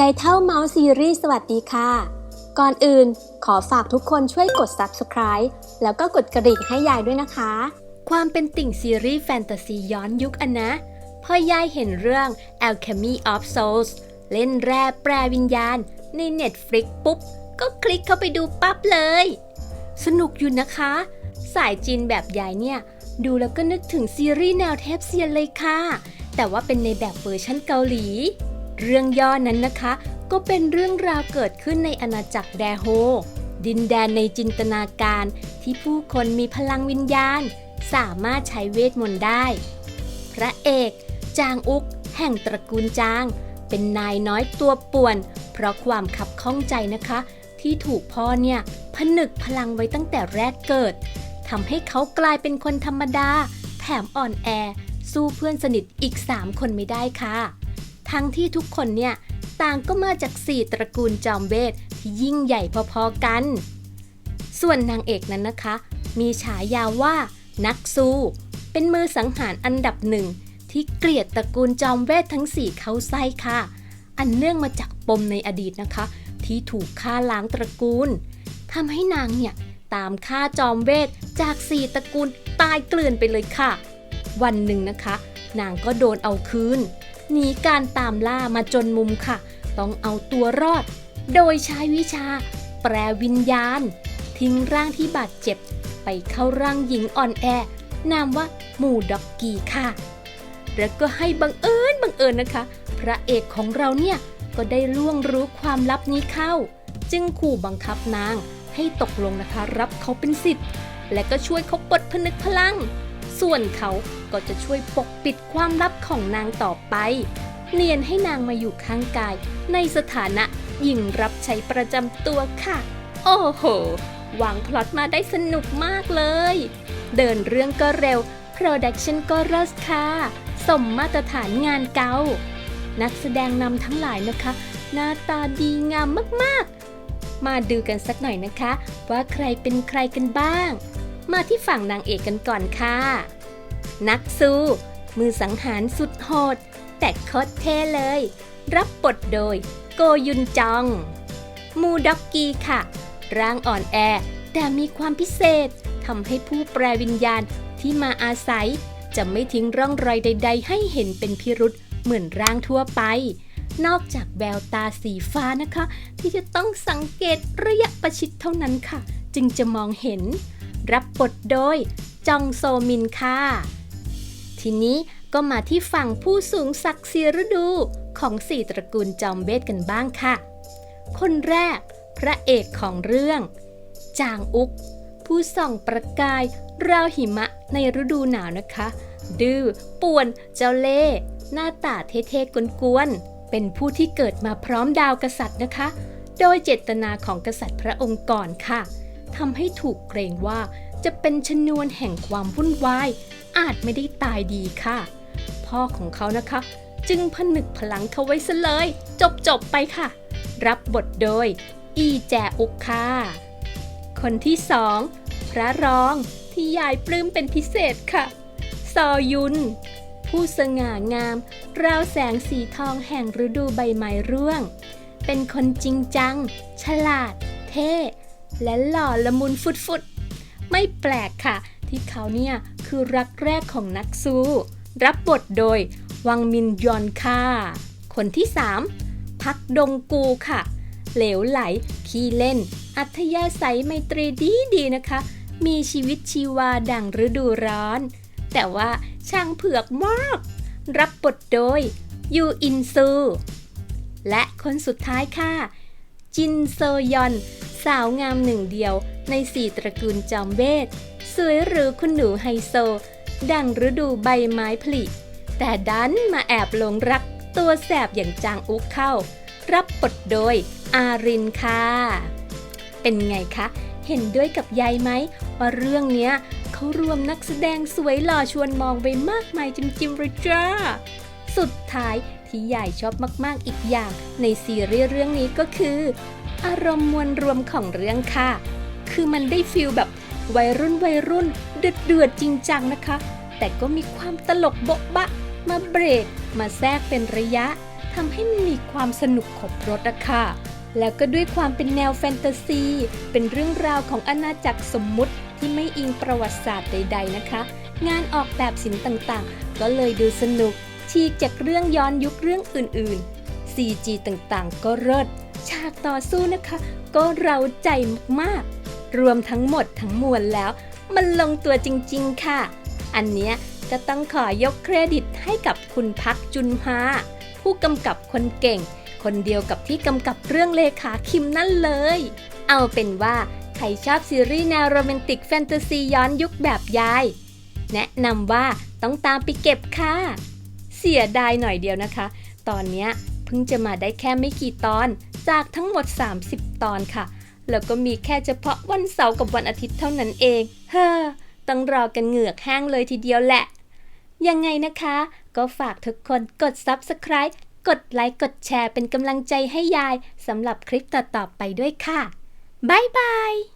ยายเท่าเมาส์ซีรีส์สวัสดีค่ะ ก่อนอื่นขอฝากทุกคนช่วยกด subscribe แล้วก็กดกระดิ่งให้ยายด้วยนะคะ ความเป็นติ่งซีรีส์แฟนตาซีย้อนยุคอันนะพอยายเห็นเรื่อง Alchemy of Souls เล่นแร่แปรวิญญาณ ใน Netflix ปุ๊บ ก็คลิกเข้าไปดูปั๊บเลย สนุกอยู่นะคะ สายจีนแบบยายเนี่ย ดูแล้วก็นึกถึงซีรีส์แนวเทปเซียนเลยค่ะ แต่ว่าเป็นในแบบเวอร์ชันเกาหลี เรื่องย่อนั้นนะคะ ก็เป็นเรื่องราวเกิดขึ้นในอาณาจักรแดโฮ ดินแดนในจินตนาการที่ผู้คนมีพลังวิญญาณ สามารถใช้เวทมนต์ได้ พระเอก จางอุก แห่งตระกูลจาง เป็นนายน้อยตัวป่วน เพราะความขับข้องใจนะคะ ที่ถูกพ่อเนี่ยผนึกพลังไว้ตั้งแต่แรกเกิดทำให้เขากลายเป็นคนธรรมดา แถมอ่อนแอ สู้เพื่อนสนิทอีก 3 คนไม่ได้ค่ะ ทั้งที่ทุกคนเนี่ยต่างก็มาจากสี่ตระกูลจอมเวทที่ยิ่งใหญ่พอๆกัน ส่วนนางเอกนั้นนะคะ มีฉายาว่า นักสู้ เป็นมือสังหารอันดับหนึ่งที่เกลียดตระกูลจอมเวททั้งสี่เข้าไส้ค่ะ อันเนื่องมาจากปมในอดีตนะคะ ที่ถูกฆ่าล้างตระกูลทำให้นางเนี่ยตามฆ่าจอมเวทจากสี่ตระกูลตายเกลื่อนไปเลยค่ะ วันหนึ่งนะคะ นางก็โดนเอาคืน หนีการตามล่ามาจนมุมค่ะ ต้องเอาตัวรอด โดยใช้วิชา แปรวิญญาณ ทิ้งร่างที่บาดเจ็บ ไปเข้าร่างหญิงอ่อนแอนามว่ามูด็อกกี้ค่ะ แล้วก็ให้บังเอิญบังเอิญนะคะ พระเอกของเราเนี่ยก็ได้ล่วงรู้ความลับนี้เข้า จึงขู่บังคับนางให้ตกลงนะคะ รับเขาเป็นสิทธิ์ และก็ช่วยเขาปลดผนึกพลัง ส่วนเขาก็จะช่วยปกปิดความลับของนางต่อไป เนียนให้นางมาอยู่ข้างกาย ในสถานะหญิงรับใช้ประจำตัวค่ะ โอ้โหวางพล็อตมาได้สนุกมากเลย เดินเรื่องก็เร็ว โปรดักชันก็เลิศค่ะ สมมาตรฐานงานเก่านักแสดงนำทั้งหลายนะคะ หน้าตาดีงามมากๆ มาดูกันสักหน่อยนะคะ ว่าใครเป็นใครกันบ้าง มาที่ฝั่งนางเอกกันก่อนค่ะ นักสู้ มือสังหารสุดโหด แต่โคตรเท่เลย รับบทโดย โกยุนจอง มูด็อกกี้ค่ะ ร่างอ่อนแอ แต่มีความพิเศษทำให้ผู้แปลวิญญาณที่มาอาศัย จะไม่ทิ้งร่องรอยใด ๆ ให้เห็นเป็นพิรุษเหมือนร่างทั่วไป นอกจากแววตาสีฟ้านะคะ ที่จะต้องสังเกตระยะประชิดเท่านั้นค่ะ จึงจะมองเห็น รับบทโดย จองโซมินค่ะ ทีนี้ก็มาที่ฝั่งผู้สูงศักดิ์ศรีฤดูของสี่ตระกูลจอมเวทกันบ้างค่ะ คนแรก พระเอกของเรื่อง จางอุก ผู้ส่องประกาย ราวหิมะในฤดูหนาวนะคะ ดื้อป่วนเจ้าเล่ หน้าตาเท่ๆกวนๆ เป็นผู้ที่เกิดมาพร้อมดาวกษัตริย์นะคะ โดยเจตนาของกษัตริย์พระองค์ก่อนค่ะ ทำให้ถูกเกรงว่าจะเป็นชนวนแห่งความวุ่นวาย อาจไม่ได้ตายดีค่ะ พ่อของเขานะคะ จึงผนึกพลังเขาไว้ซะเลย จบจบไปค่ะ รับบทโดย อีแจอุกค่ะคนที่สองพระรองที่ยายปลื้มเป็นพิเศษค่ะ ซอยุน ผู้สง่างาม ราวแสงสีทองแห่งฤดูใบไม้ร่วง เป็นคนจริงจัง ฉลาด เท่ และหล่อละมุนฟุดๆ ไม่แปลกค่ะ ที่เขาเนี่ยคือรักแรกของนักสู้ รับบทโดย วังมินยอนค่ะคนที่ 3 พักดงกูค่ะ เหลวไหล ขี้เล่น อัธยาศัยไมตรีดีดีนะคะ มีชีวิตชีวาดังฤดูร้อน แต่ว่าช่างเผือกมาก รับบทโดย ยูอินซู และคนสุดท้ายค่ะ จินโซยอน สาวงามหนึ่งเดียวในสี่ตระกูลจอมเวทสวยหรือคุณหนูไฮโซ ดังฤดูใบไม้ผลิ แต่ดันมาแอบหลงรักตัวแสบอย่างจางอุกเข้า รับบทโดยอารินค่ะ เป็นไงคะ เห็นด้วยกับยายไหม ว่าเรื่องเนี้ยเขารวมนักแสดงสวยหล่อชวนมองไปมากมายจริงๆเลยจ้า สุดท้าย ที่ยายชอบมากๆอีกอย่าง ในซีรีส์เรื่องนี้ก็คือ อารมณ์มวลรวมของเรื่องค่ะ คือมันได้ฟิลแบบวัยรุ่นวัยรุ่นเดือดเดือดจริงจังนะคะ แต่ก็มีความตลกโบ๊ะบะ มาเบรก มาแทรกเป็นระยะทำให้มันมีความสนุกครบรสอะค่ะแล้วก็ด้วยความเป็นแนวแฟนตาซี เป็นเรื่องราวของอาณาจักรสมมุติที่ไม่อิงประวัติศาสตร์ใด ๆ นะคะ งานออกแบบศิลป์ต่างๆ ก็เลยดูสนุก ฉีกจากเรื่องย้อนยุคเรื่องอื่นๆ CG ต่างๆ ก็เลิศฉากต่อสู้นะคะ ก็เราใจมากๆ รวมทั้งหมดทั้งมวลแล้ว มันลงตัวจริงๆค่ะ อันเนี้ยก็ต้องขอยกเครดิตให้กับคุณพักจุนฮาผู้กำกับคนเก่ง คนเดียวกับที่กำกับเรื่องเลขาคิมนั่นเลย เอาเป็นว่าใครชอบซีรีส์แนวโรแมนติกแฟนตาซีย้อนยุคแบบยาย แนะนำว่าต้องตามไปเก็บค่ะ สียดายหน่อยเดียวนะคะ ตอนนี้เพิ่งจะมาได้แค่ไม่กี่ตอน จากทั้งหมด 30 ตอนค่ะ แล้วก็มีแค่เฉพาะวันเสาร์กับวันอาทิตย์เท่านั้นเอง เฮ้อ ต้องรอกันเหงือกแห้งเลยทีเดียวแหละ ยังไงนะคะ ก็ฝากทุกคนกด Subscribe กดไลค์กดแชร์เป็นกำลังใจให้ยายสำหรับคลิปต่อๆไปด้วยค่ะ บ๊ายบาย